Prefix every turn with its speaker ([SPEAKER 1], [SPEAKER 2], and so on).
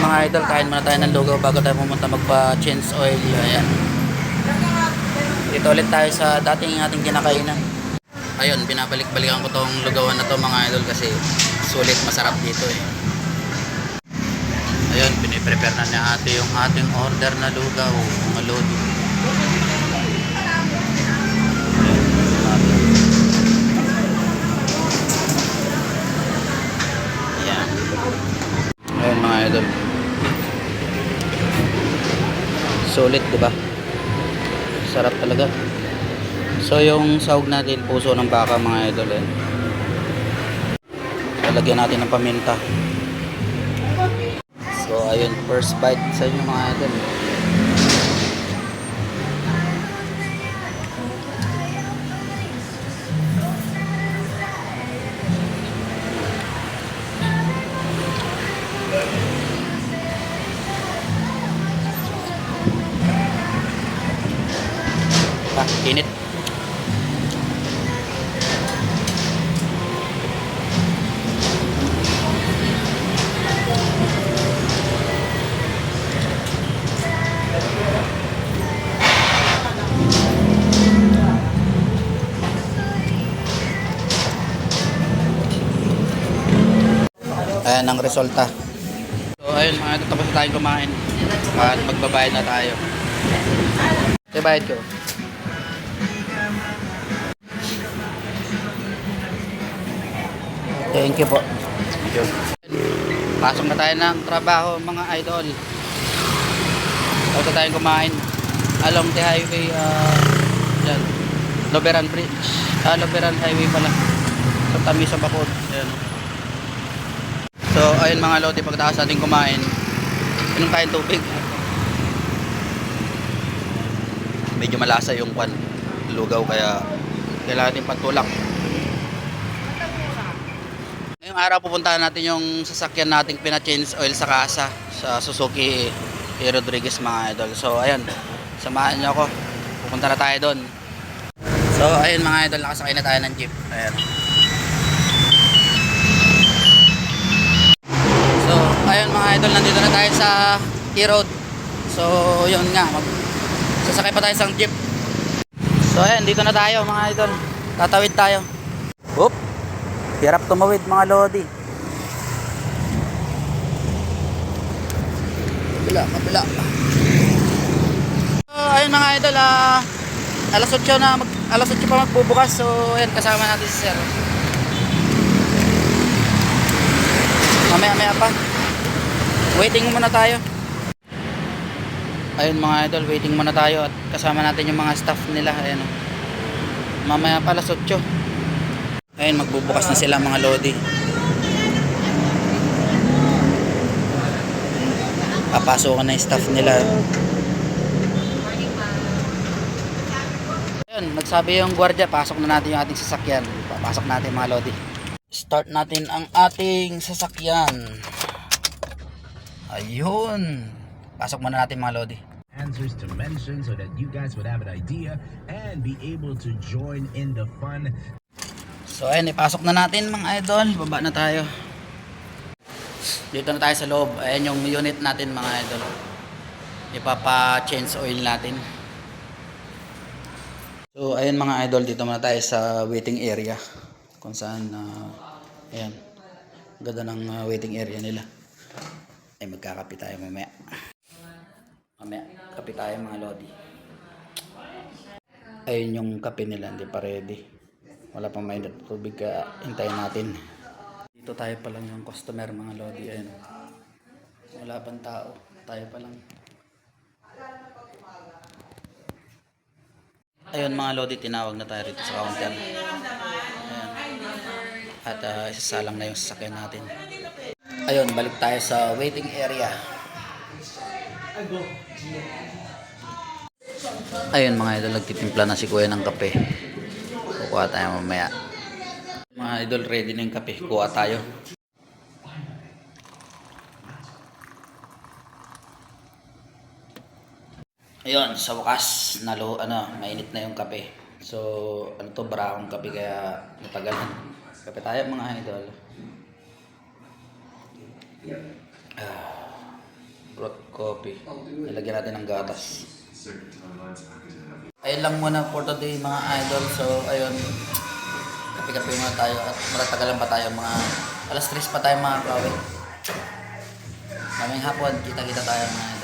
[SPEAKER 1] mga idol, kain muna tayo ng lugaw bago tayo pumunta magpa-change oil. Ayan. Dito ulit tayo sa dating ating kinakainan. Ayun, binabalik-balikan ko tong lugawan na to mga idol kasi sulit masarap dito eh. Ayun, piniprepare na ni ate yung ating order na lugaw, mga lodi. Ayan. Mga idol. Sulit, di ba? Sarap talaga. So yung sahog natin, puso ng baka mga idol eh. Lalagyan natin ng paminta. So ayun, first bite sa inyo mga idol. Init. Ayan ang resulta. So ayun mga ito, tapos na tayong kumain. At magbabayad na tayo. Ito bayad ko. Thank you po. Pasok na tayo ng trabaho mga idol. Tapos tayong kumain. Along the highway, uh, yan. Loberan Bridge. Ah, Loberan Highway pala. Sa Tamis sa Bacod. Ayan. So, ayun mga lodi, pagkatapos natin kumain, inom tayong tubig. Medyo malasa yung kwan, lugaw, kaya kailangan natin pantulak. Ngayong araw pupuntahan natin yung sasakyan nating pina-change oil sa kasa sa Suzuki E. Rodriguez mga idol. So ayun, samahan niyo ako. Pupunta na tayo doon. So ayun mga idol, nakasakay na tayo ng jeep. Ayan. So ayun mga idol, nandito na tayo sa E-Road. So yun nga, sasakay pa tayo sa jeep. So ayun, dito na tayo mga idol. Tatawid tayo. Oop! Hirap tumawid mga lodi. Kabila, kabila. So, ayun mga idol, ah, alas 8 na, mag, alas 8 pa magbubukas. So, ayun, kasama natin si Sir. Mamaya, maya pa. Waiting muna tayo. Ayun mga idol, waiting muna tayo at kasama natin yung mga staff nila. Ayun. Mamaya pa alas 8. Ayun, magbubukas na sila mga lodi. Papasok na yung staff nila. Ayun, nagsabi yung gwardiya, pasok na natin yung ating sasakyan. Papasok natin mga lodi. Start natin ang ating sasakyan. Ayun. Pasok muna natin mga lodi.
[SPEAKER 2] answers to mention so that you guys would have an idea and be able to join in the fun.
[SPEAKER 1] So ayun, ipasok na natin mga idol. Baba na tayo. Dito na tayo sa loob. Ayan yung unit natin mga idol. Ipapa-change oil natin. So ayun mga idol, dito muna tayo sa waiting area. Kung saan, uh, ayan. Ganda ng uh, waiting area nila. Ay magkakapi tayo mamaya. Mamaya, kapi tayo mga lodi. Ayun yung kape nila, hindi pa ready. Wala pang mainit tubig kaya hintayin natin. Dito tayo pa lang yung customer mga lodi. Ayun. Wala pang tao. Tayo pa lang. Ayun mga lodi, tinawag na tayo rito sa counter. Ayan. At uh, isasalang na yung sasakyan natin. Ayun, balik tayo sa waiting area. Ayun mga idol, nagtitimpla na si kuya ng kape. Kukuha tayo mamaya. Mga idol, ready na yung kape. Kuha tayo. Ayun, sa wakas, nalo, ano, mainit na yung kape. So, ano to, barakong kape kaya natagalan. Kape tayo mga idol. Ah. coffee. Ilagyan natin ng gatas. Ayun lang muna for today mga idol. So, ayun. Kape-kape muna tayo at matatagalan pa tayo mga alas 3 pa tayo mga kawe. Kaming hapon, kita-kita tayo mga idol.